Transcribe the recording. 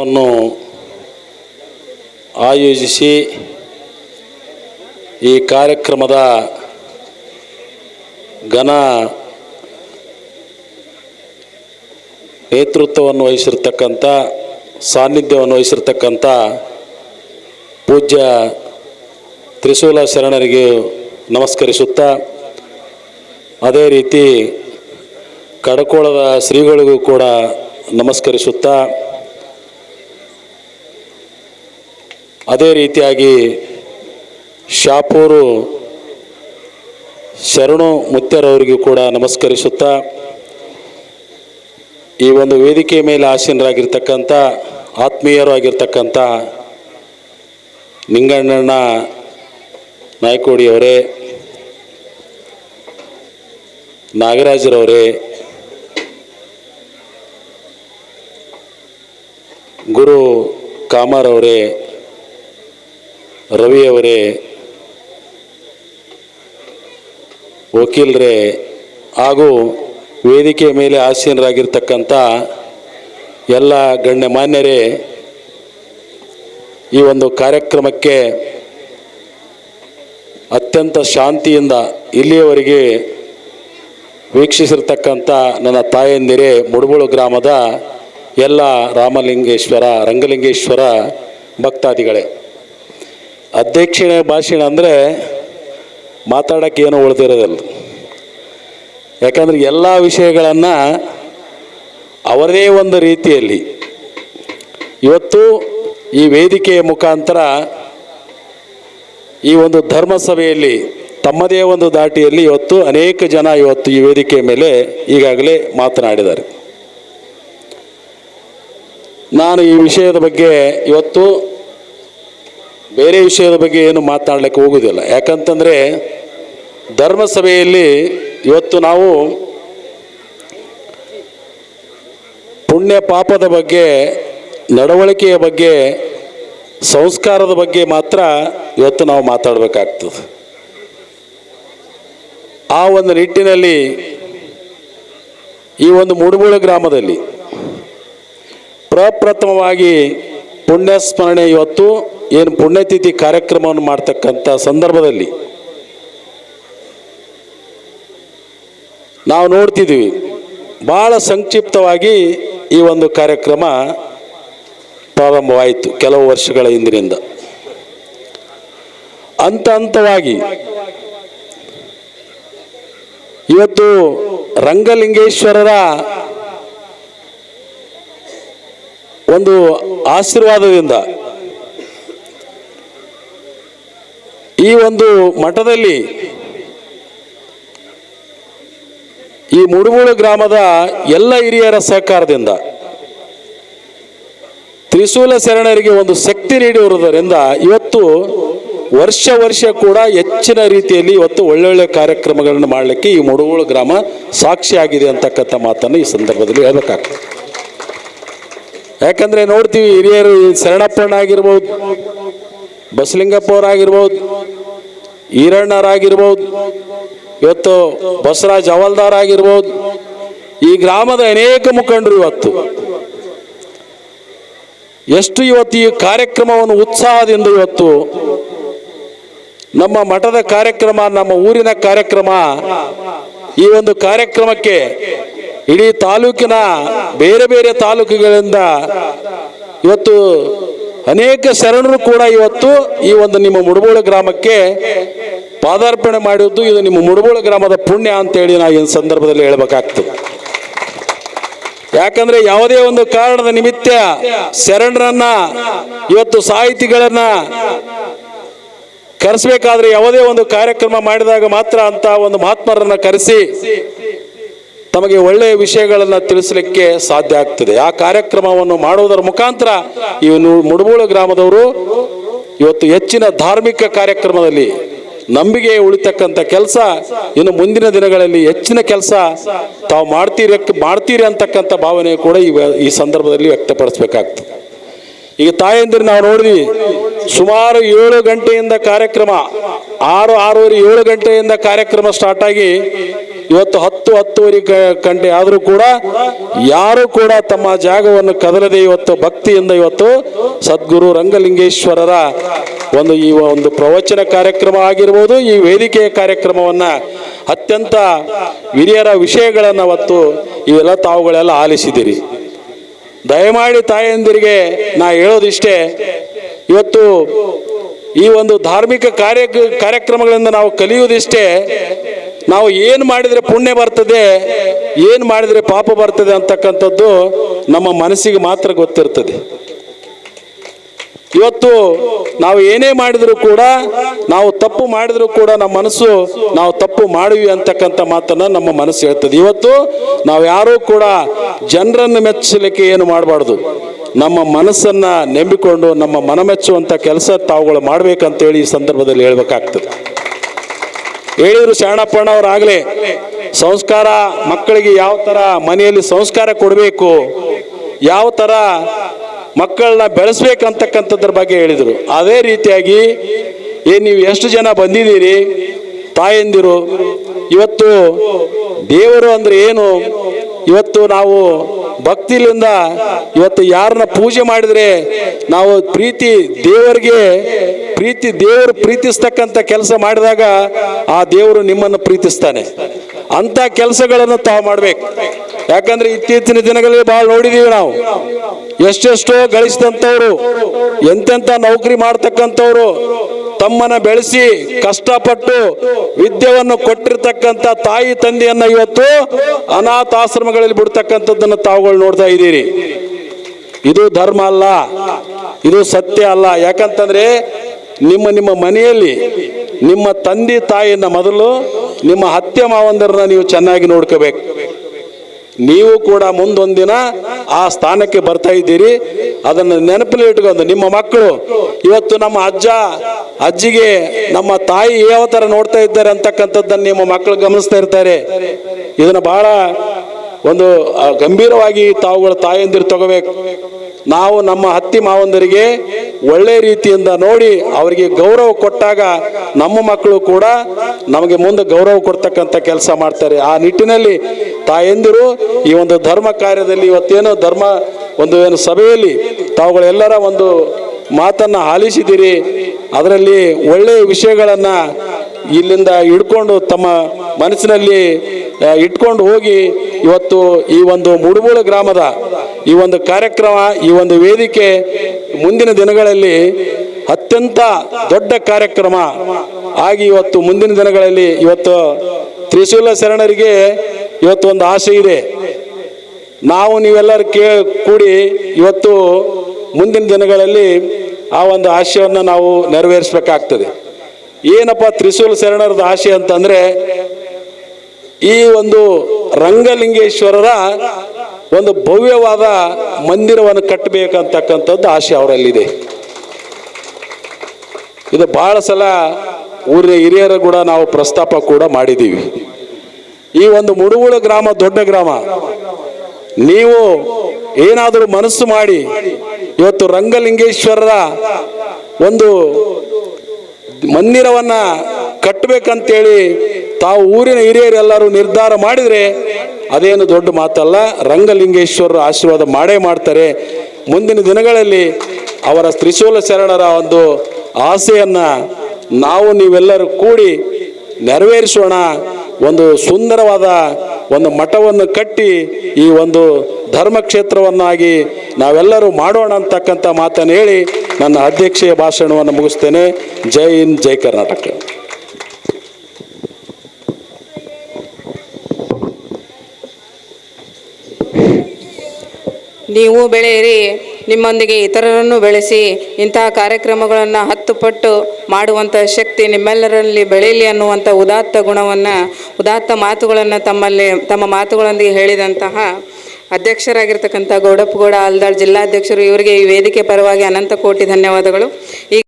ವನ್ನು ಆಯೋಜಿಸಿ ಈ ಕಾರ್ಯಕ್ರಮದ ಘನ ನೇತೃತ್ವವನ್ನು ವಹಿಸಿರ್ತಕ್ಕಂಥ, ಸಾನ್ನಿಧ್ಯವನ್ನು ವಹಿಸಿರ್ತಕ್ಕಂಥ ಪೂಜ್ಯ ತ್ರಿಶೂಲ ಶರಣರಿಗೆ ನಮಸ್ಕರಿಸುತ್ತಾ, ಅದೇ ರೀತಿ ಕಡಕೋಳದ ಶ್ರೀಗಳಿಗೂ ಕೂಡ ನಮಸ್ಕರಿಸುತ್ತಾ ಅದೇ ರೀತಿಯಾಗಿ ಶಾಪೂರು ಶರಣು ಮುತ್ಯರವರಿಗೂ ಕೂಡ ನಮಸ್ಕರಿಸುತ್ತಾ ಈ ಒಂದು ವೇದಿಕೆ ಮೇಲೆ ಆಸೀನರಾಗಿರ್ತಕ್ಕಂಥ, ಆತ್ಮೀಯರು ಆಗಿರ್ತಕ್ಕಂಥ ನಿಂಗಣ್ಣಣ್ಣ ನಾಯ್ಕೋಡಿಯವರೇ ನಾಗರಾಜರವರೇ ಗುರು ಕಾಮರವರೇ ರವಿಯವರೇ, ವಕೀಲರೇ, ಹಾಗೂ ವೇದಿಕೆ ಮೇಲೆ ಆಸೀನರಾಗಿರ್ತಕ್ಕಂಥ ಎಲ್ಲ ಗಣ್ಯಮಾನ್ಯರೇ ಈ ಒಂದು ಕಾರ್ಯಕ್ರಮಕ್ಕೆ ಅತ್ಯಂತ ಶಾಂತಿಯಿಂದ ಇಲ್ಲಿಯವರೆಗೆ ವೀಕ್ಷಿಸಿರ್ತಕ್ಕಂಥ ನನ್ನ ತಾಯಂದಿರೇ, ಮುಡುಬುಳು ಗ್ರಾಮದ ಎಲ್ಲ ರಾಮಲಿಂಗೇಶ್ವರ, ರಂಗಲಿಂಗೇಶ್ವರ ಭಕ್ತಾದಿಗಳೇ. ಅಧ್ಯಕ್ಷಿಣ ಭಾಷಣ ಅಂದರೆ ಮಾತಾಡೋಕ್ಕೆ ಏನು ಉಳಿದಿರೋದಿಲ್ಲ. ಯಾಕಂದರೆ ಎಲ್ಲ ವಿಷಯಗಳನ್ನು ಅವರದೇ ಒಂದು ರೀತಿಯಲ್ಲಿ ಇವತ್ತು ಈ ವೇದಿಕೆಯ ಮುಖಾಂತರ ಈ ಒಂದು ಧರ್ಮ ಸಭೆಯಲ್ಲಿ ತಮ್ಮದೇ ಒಂದು ದಾಟಿಯಲ್ಲಿ ಇವತ್ತು ಅನೇಕ ಜನ ಇವತ್ತು ಈ ವೇದಿಕೆಯ ಮೇಲೆ ಈಗಾಗಲೇ ಮಾತನಾಡಿದ್ದಾರೆ. ನಾನು ಈ ವಿಷಯದ ಬಗ್ಗೆ ಇವತ್ತು ಬೇರೆ ವಿಷಯದ ಬಗ್ಗೆ ಏನು ಮಾತನಾಡಲಿಕ್ಕೆ ಹೋಗುವುದಿಲ್ಲ ಯಾಕಂತಂದರೆ ಧರ್ಮಸಭೆಯಲ್ಲಿ ಇವತ್ತು ನಾವು ಪುಣ್ಯ ಪಾಪದ ಬಗ್ಗೆ, ನಡವಳಿಕೆಯ ಬಗ್ಗೆ, ಸಂಸ್ಕಾರದ ಬಗ್ಗೆ ಮಾತ್ರ ಇವತ್ತು ನಾವು ಮಾತಾಡಬೇಕಾಗ್ತದೆ. ಆ ಒಂದು ನಿಟ್ಟಿನಲ್ಲಿ ಈ ಒಂದು ಮುಡುಬುಳ ಗ್ರಾಮದಲ್ಲಿ ಪ್ರಪ್ರಥಮವಾಗಿ ಪುಣ್ಯ ಸ್ಮರಣೆ ಇವತ್ತು ಏನು ಪುಣ್ಯತಿಥಿ ಕಾರ್ಯಕ್ರಮವನ್ನು ಮಾಡ್ತಕ್ಕಂಥ ಸಂದರ್ಭದಲ್ಲಿ ನಾವು ನೋಡ್ತಿದ್ದೀವಿ ಭಾಳ ಸಂಕ್ಷಿಪ್ತವಾಗಿ ಈ ಒಂದು ಕಾರ್ಯಕ್ರಮ ಪ್ರಾರಂಭವಾಯಿತು ಕೆಲವು ವರ್ಷಗಳ ಹಿಂದಿನಿಂದ. ಹಂತ ಹಂತವಾಗಿ ಇವತ್ತು ರಂಗಲಿಂಗೇಶ್ವರರ ಒಂದು ಆಶೀರ್ವಾದದಿಂದ ಈ ಒಂದು ಮಠದಲ್ಲಿ ಈ ಮುಡುಮೂಳು ಗ್ರಾಮದ ಎಲ್ಲ ಹಿರಿಯರ ಸಹಕಾರದಿಂದ ತ್ರಿಶೂಲ ಶರಣರಿಗೆ ಒಂದು ಶಕ್ತಿ ನೀಡಿರುವುದರಿಂದ ಇವತ್ತು ವರ್ಷ ವರ್ಷ ಕೂಡ ಹೆಚ್ಚಿನ ರೀತಿಯಲ್ಲಿ ಇವತ್ತು ಒಳ್ಳೊಳ್ಳೆ ಕಾರ್ಯಕ್ರಮಗಳನ್ನು ಮಾಡಲಿಕ್ಕೆ ಈ ಮುಡುಗೋಳು ಗ್ರಾಮ ಸಾಕ್ಷಿಯಾಗಿದೆ ಅಂತಕ್ಕಂಥ ಮಾತನ್ನು ಈ ಸಂದರ್ಭದಲ್ಲಿ ಹೇಳಬೇಕಾಗ್ತದೆ. ಯಾಕಂದ್ರೆ ನೋಡ್ತೀವಿ ಹಿರಿಯರು ಶರಣಪ್ಪಣ್ಣ ಆಗಿರ್ಬೋದು ಬಸಲಿಂಗಪ್ಪ ಅವರಾಗಿರ್ಬೋದು ಈರಣ್ಣರಾಗಿರ್ಬೋದು, ಇವತ್ತು ಬಸವರಾಜ್ ಹವಲ್ದಾರ್ ಆಗಿರ್ಬೋದು ಈ ಗ್ರಾಮದ ಅನೇಕ ಮುಖಂಡರು ಇವತ್ತು. ಎಷ್ಟು ಇವತ್ತು ಈ ಕಾರ್ಯಕ್ರಮವನ್ನು ಉತ್ಸಾಹದಿಂದ ಇವತ್ತು ನಮ್ಮ ಮಠದ ಕಾರ್ಯಕ್ರಮ, ನಮ್ಮ ಊರಿನ ಕಾರ್ಯಕ್ರಮ, ಈ ಒಂದು ಕಾರ್ಯಕ್ರಮಕ್ಕೆ ಇಡೀ ತಾಲೂಕಿನ ಬೇರೆ ಬೇರೆ ತಾಲೂಕುಗಳಿಂದ ಇವತ್ತು ಅನೇಕ ಶರಣರು ಕೂಡ ಇವತ್ತು ಈ ಒಂದು ನಿಮ್ಮ ಮುಡುಬೋಳು ಗ್ರಾಮಕ್ಕೆ ಪಾದಾರ್ಪಣೆ ಮಾಡಿದ್ದು ಇದು ನಿಮ್ಮ ಮುಡುಬೋಳು ಗ್ರಾಮದ ಪುಣ್ಯ ಅಂತೇಳಿ ನಾವು ಈ ಸಂದರ್ಭದಲ್ಲಿ ಹೇಳಬೇಕಾಗ್ತದೆ. ಯಾಕಂದ್ರೆ ಯಾವುದೇ ಒಂದು ಕಾರಣದ ನಿಮಿತ್ತ ಶರಣರನ್ನ, ಇವತ್ತು ಸಾಹಿತಿಗಳನ್ನ ಕರೆಸಬೇಕಾದ್ರೆ ಯಾವುದೇ ಒಂದು ಕಾರ್ಯಕ್ರಮ ಮಾಡಿದಾಗ ಮಾತ್ರ ಅಂತ ಒಂದು ಮಹಾತ್ಮರನ್ನ ಕರೆಸಿ ತಮಗೆ ಒಳ್ಳೆಯ ವಿಷಯಗಳನ್ನು ತಿಳಿಸಲಿಕ್ಕೆ ಸಾಧ್ಯ ಆಗ್ತದೆ. ಆ ಕಾರ್ಯಕ್ರಮವನ್ನು ಮಾಡುವುದರ ಮುಖಾಂತರ ಇವನು ಮುಡುಬೂಳು ಗ್ರಾಮದವರು ಇವತ್ತು ಹೆಚ್ಚಿನ ಧಾರ್ಮಿಕ ಕಾರ್ಯಕ್ರಮದಲ್ಲಿ ನಂಬಿಕೆ ಉಳಿತಕ್ಕಂಥ ಕೆಲಸ ಇನ್ನು ಮುಂದಿನ ದಿನಗಳಲ್ಲಿ ಹೆಚ್ಚಿನ ಕೆಲಸ ತಾವು ಮಾಡ್ತೀರಿ ಮಾಡ್ತೀರಿ ಅಂತಕ್ಕಂಥ ಭಾವನೆ ಕೂಡ ಈ ಈ ಸಂದರ್ಭದಲ್ಲಿ ವ್ಯಕ್ತಪಡಿಸ್ಬೇಕಾಗ್ತದೆ. ಈಗ ತಾಯಂದಿರು ನಾವು ನೋಡಿದ್ವಿ, ಸುಮಾರು ಏಳು ಗಂಟೆಯಿಂದ ಕಾರ್ಯಕ್ರಮ, ಆರು, ಆರೂವರೆ, ಏಳು ಗಂಟೆಯಿಂದ ಕಾರ್ಯಕ್ರಮ ಸ್ಟಾರ್ಟ್ ಆಗಿ ಇವತ್ತು ಹತ್ತು, ಹತ್ತುವರೆ ಗಂಟೆ ಆದರೂ ಕೂಡ ಯಾರು ಕೂಡ ತಮ್ಮ ಜಾಗವನ್ನು ಕದಲದೆ ಇವತ್ತು ಭಕ್ತಿಯಿಂದ ಇವತ್ತು ಸದ್ಗುರು ರಂಗಲಿಂಗೇಶ್ವರರ ಒಂದು ಈ ಒಂದು ಪ್ರವಚನ ಕಾರ್ಯಕ್ರಮ ಆಗಿರ್ಬೋದು, ಈ ವೇದಿಕೆಯ ಕಾರ್ಯಕ್ರಮವನ್ನ ಅತ್ಯಂತ ಹಿರಿಯರ ವಿಷಯಗಳನ್ನು ಅವತ್ತು ಇವೆಲ್ಲ ತಾವುಗಳೆಲ್ಲ ಆಲಿಸಿದಿರಿ. ದಯಮಾಡಿ ತಾಯಂದಿರಿಗೆ ನಾ ಹೇಳೋದಿಷ್ಟೇ, ಇವತ್ತು ಈ ಒಂದು ಧಾರ್ಮಿಕ ಕಾರ್ಯ, ಕಾರ್ಯಕ್ರಮಗಳಿಂದ ನಾವು ಕಲಿಯುವುದಿಷ್ಟೇ ನಾವು ಏನು ಮಾಡಿದರೆ ಪುಣ್ಯ ಬರ್ತದೆ, ಏನು ಮಾಡಿದರೆ ಪಾಪ ಬರ್ತದೆ ಅಂತಕ್ಕಂಥದ್ದು ನಮ್ಮ ಮನಸ್ಸಿಗೆ ಮಾತ್ರ ಗೊತ್ತಿರ್ತದೆ. ಇವತ್ತು ನಾವು ಏನೇ ಮಾಡಿದರೂ ಕೂಡ, ನಾವು ತಪ್ಪು ಮಾಡಿದರೂ ಕೂಡ ನಮ್ಮ ಮನಸ್ಸು ನಾವು ತಪ್ಪು ಮಾಡಿವಿ ಅಂತಕ್ಕಂಥ ಮಾತನ್ನ ನಮ್ಮ ಮನಸ್ಸು ಹೇಳ್ತದೆ. ಇವತ್ತು ನಾವು ಯಾರೂ ಕೂಡ ಜನರನ್ನು ಮೆಚ್ಚಲಿಕ್ಕೆ ಏನು ಮಾಡಬಾರ್ದು. ನಮ್ಮ ಮನಸ್ಸನ್ನು ನೆಂಬಿಕೊಂಡು ನಮ್ಮ ಮನ ಮೆಚ್ಚುವಂಥ ಕೆಲಸ ತಾವುಗಳು ಮಾಡ್ಬೇಕಂತೇಳಿ ಈ ಸಂದರ್ಭದಲ್ಲಿ ಹೇಳ್ಬೇಕಾಗ್ತದೆ. ಹೇಳಿದ್ರು ಶರಣಪ್ಪಣ್ಣ ಶರಣಪ್ಪಣ್ಣವರಾಗಲೇ ಸಂಸ್ಕಾರ ಮಕ್ಕಳಿಗೆ ಯಾವ ಥರ ಮನೆಯಲ್ಲಿ ಸಂಸ್ಕಾರ ಕೊಡಬೇಕು, ಯಾವ ಥರ ಮಕ್ಕಳನ್ನ ಬೆಳೆಸ್ಬೇಕಂತಕ್ಕಂಥದ್ರ ಬಗ್ಗೆ ಹೇಳಿದರು. ಅದೇ ರೀತಿಯಾಗಿ ಏ, ನೀವು ಎಷ್ಟು ಜನ ಬಂದಿದ್ದೀರಿ? ತಾಯಂದಿರು, ಇವತ್ತು ದೇವರು ಅಂದ್ರೆ ಏನು? ಇವತ್ತು ನಾವು ಭಕ್ತಿಲಿಂದ ಇವತ್ತು ಯಾರನ್ನ ಪೂಜೆ ಮಾಡಿದ್ರೆ ನಾವು ಪ್ರೀತಿ ದೇವರಿಗೆ ಪ್ರೀತಿ ದೇವರು ಪ್ರೀತಿಸ್ತಕ್ಕಂಥ ಕೆಲಸ ಮಾಡಿದಾಗ ಆ ದೇವರು ನಿಮ್ಮನ್ನು ಪ್ರೀತಿಸ್ತಾನೆ. ಅಂತ ಕೆಲಸಗಳನ್ನು ತಾವು ಮಾಡ್ಬೇಕು. ಯಾಕಂದ್ರೆ ಇತ್ತೀಚಿನ ದಿನಗಳಲ್ಲಿ ಬಹಳ ನೋಡಿದೀವಿ ನಾವು. ಎಷ್ಟೆಷ್ಟೋ ಗಳಿಸಿದಂಥವ್ರು, ಎಂತೆಂಥ ನೌಕರಿ ಮಾಡ್ತಕ್ಕಂಥವ್ರು ತಮ್ಮನ್ನ ಬೆಳೆಸಿ ಕಷ್ಟಪಟ್ಟು ವಿದ್ಯೆಯನ್ನು ಕೊಟ್ಟಿರ್ತಕ್ಕಂಥ ತಾಯಿ ತಂದೆಯನ್ನ ಇವತ್ತು ಅನಾಥಾಶ್ರಮಗಳಲ್ಲಿ ಬಿಡ್ತಕ್ಕಂಥದ್ದನ್ನು ತಾವುಗಳು ನೋಡ್ತಾ ಇದ್ದೀರಿ. ಇದು ಧರ್ಮ ಅಲ್ಲ. ಇದು ಸತ್ಯ ಅಲ್ಲ. ಯಾಕಂತಂದ್ರೆ ನಿಮ್ಮ ನಿಮ್ಮ ಮನೆಯಲ್ಲಿ ನಿಮ್ಮ ತಂದೆ ತಾಯಿಯನ್ನ ಮೊದಲು ನಿಮ್ಮ ಹತ್ಯೆ ಮಾವಂದರನ್ನ ನೀವು ಚೆನ್ನಾಗಿ ನೋಡ್ಕೋಬೇಕು. ನೀವು ಕೂಡ ಮುಂದೊಂದಿನ ಆ ಸ್ಥಾನಕ್ಕೆ ಬರ್ತಾ ಇದ್ದೀರಿ. ಅದನ್ನು ನೆನಪಲ್ಲಿ ಇಟ್ಕೊಂಡು ನಿಮ್ಮ ಮಕ್ಕಳು, ಇವತ್ತು ನಮ್ಮ ಅಜ್ಜ, ಅಜ್ಜಿಗೆ ನಮ್ಮ ತಾಯಿ ಯಾವ ಥರ ನೋಡ್ತಾ ಇದ್ದಾರೆ ಅಂತಕ್ಕಂಥದ್ದನ್ನು ನಿಮ್ಮ ಮಕ್ಕಳು ಗಮನಿಸ್ತಾ ಇರ್ತಾರೆ. ಇದನ್ನು ಬಹಳ ಒಂದು ಗಂಭೀರವಾಗಿ ತಾವುಗಳ ತಾಯಂದಿರು ತಗೋಬೇಕು. ನಾವು ನಮ್ಮ ಹತ್ತಿ ಮಾವಂದರಿಗೆ ಒಳ್ಳೆ ರೀತಿಯಿಂದ ನೋಡಿ ಅವರಿಗೆ ಗೌರವ ಕೊಟ್ಟಾಗ ನಮ್ಮ ಮಕ್ಕಳು ಕೂಡ ನಮಗೆ ಮುಂದೆ ಗೌರವ ಕೊಡ್ತಕ್ಕಂಥ ಕೆಲಸ ಮಾಡ್ತಾರೆ. ಆ ನಿಟ್ಟಿನಲ್ಲಿ ತಾಯಂದಿರು, ಈ ಒಂದು ಧರ್ಮ ಕಾರ್ಯದಲ್ಲಿ ಇವತ್ತೇನು ಧರ್ಮ ಒಂದು ಏನು ಸಭೆಯಲ್ಲಿ ತಾವುಗಳೆಲ್ಲರ ಒಂದು ಮಾತನ್ನ ಆಲಿಸಿದಿರಿ. ಅದರಲ್ಲಿ ಒಳ್ಳೆಯ ವಿಷಯಗಳನ್ನು ಇಲ್ಲಿಂದ ಹಿಡ್ಕೊಂಡು ತಮ್ಮ ಮನಸ್ಸಿನಲ್ಲಿ ಇಟ್ಕೊಂಡು ಹೋಗಿ ಇವತ್ತು ಈ ಒಂದು ಮುಡುಬೂಳು ಗ್ರಾಮದ ಈ ಒಂದು ಕಾರ್ಯಕ್ರಮ, ಈ ಒಂದು ವೇದಿಕೆ ಮುಂದಿನ ದಿನಗಳಲ್ಲಿ ಅತ್ಯಂತ ದೊಡ್ಡ ಕಾರ್ಯಕ್ರಮ ಆಗಿ ಇವತ್ತು ಮುಂದಿನ ದಿನಗಳಲ್ಲಿ ಇವತ್ತು ತ್ರಿಶೂಲ ಶರಣರಿಗೆ ಇವತ್ತು ಒಂದು ಆಸೆ ಇದೆ. ನಾವು ನೀವೆಲ್ಲರೂ ಕೇ, ಕೂಡಿ ಇವತ್ತು ಮುಂದಿನ ದಿನಗಳಲ್ಲಿ ಆ ಒಂದು ಆಶಯವನ್ನು ನಾವು ನೆರವೇರಿಸಬೇಕಾಗ್ತದೆ. ಏನಪ್ಪ ತ್ರಿಶೂಲ ಶರಣರದ ಆಶೆ ಅಂತಂದರೆ ಈ ಒಂದು ರಂಗಲಿಂಗೇಶ್ವರರ ಒಂದು ಭವ್ಯವಾದ ಮಂದಿರವನ್ನು ಕಟ್ಟಬೇಕಂತಕ್ಕಂಥದ್ದು ಆಶೆ ಅವರಲ್ಲಿದೆ. ಇದು ಭಾಳ ಸಲ ಊರಿನ ಹಿರಿಯರ ಕೂಡ ನಾವು ಪ್ರಸ್ತಾಪ ಕೂಡ ಮಾಡಿದ್ದೀವಿ. ಈ ಒಂದು ಮುಡುಗುಳ ಗ್ರಾಮ ದೊಡ್ಡ ಗ್ರಾಮ. ನೀವು ಏನಾದರೂ ಮನಸ್ಸು ಮಾಡಿ, ಇವತ್ತು ರಂಗಲಿಂಗೇಶ್ವರರ ಒಂದು ಮಂದಿರವನ್ನ ಕಟ್ಟಬೇಕಂತೇಳಿ ತಾವು ಊರಿನ ಹಿರಿಯರೆಲ್ಲರೂ ನಿರ್ಧಾರ ಮಾಡಿದರೆ ಅದೇನು ದೊಡ್ಡ ಮಾತಲ್ಲ, ರಂಗಲಿಂಗೇಶ್ವರರ ಆಶೀರ್ವಾದ ಮಾಡೇ ಮಾಡ್ತಾರೆ. ಮುಂದಿನ ದಿನಗಳಲ್ಲಿ ಅವರ ತ್ರಿಶೂಲ ಶರಣರ ಒಂದು ಆಸೆಯನ್ನು ನಾವು ನೀವೆಲ್ಲರೂ ಕೂಡಿ ನೆರವೇರಿಸೋಣ. ಒಂದು ಸುಂದರವಾದ ಒಂದು ಮಠವನ್ನು ಕಟ್ಟಿ ಈ ಒಂದು ಧರ್ಮಕ್ಷೇತ್ರವನ್ನಾಗಿ ನಾವೆಲ್ಲರೂ ಮಾಡೋಣ ಅಂತಕ್ಕಂಥ ಮಾತನ್ನು ಹೇಳಿ ನನ್ನ ಅಧ್ಯಕ್ಷೀಯ ಭಾಷಣವನ್ನು ಮುಗಿಸ್ತೇನೆ. ಜೈ ಹಿಂದ್, ಜೈ ಕರ್ನಾಟಕ. ನೀವು ಬೆಳೆಯಿರಿ, ನಿಮ್ಮೊಂದಿಗೆ ಇತರರನ್ನು ಬೆಳೆಸಿ ಇಂತಹ ಕಾರ್ಯಕ್ರಮಗಳನ್ನು ಹತ್ತು ಪಟ್ಟು ಮಾಡುವಂಥ ಶಕ್ತಿ ನಿಮ್ಮೆಲ್ಲರಲ್ಲಿ ಬೆಳೆಯಲಿ ಅನ್ನುವಂಥ ಉದಾತ್ತ ಗುಣವನ್ನು ಉದಾತ್ತ ಮಾತುಗಳನ್ನು ತಮ್ಮಲ್ಲಿ, ತಮ್ಮ ಮಾತುಗಳೊಂದಿಗೆ ಹೇಳಿದಂತಹ ಅಧ್ಯಕ್ಷರಾಗಿರ್ತಕ್ಕಂಥ ಗೌಡಪ್ಪಗೌಡ ಆಲ್ದಾಳ್ ಜಿಲ್ಲಾಧ್ಯಕ್ಷರು, ಇವರಿಗೆ ಈ ವೇದಿಕೆ ಪರವಾಗಿ ಅನಂತ ಕೋಟಿ ಧನ್ಯವಾದಗಳು. ಈ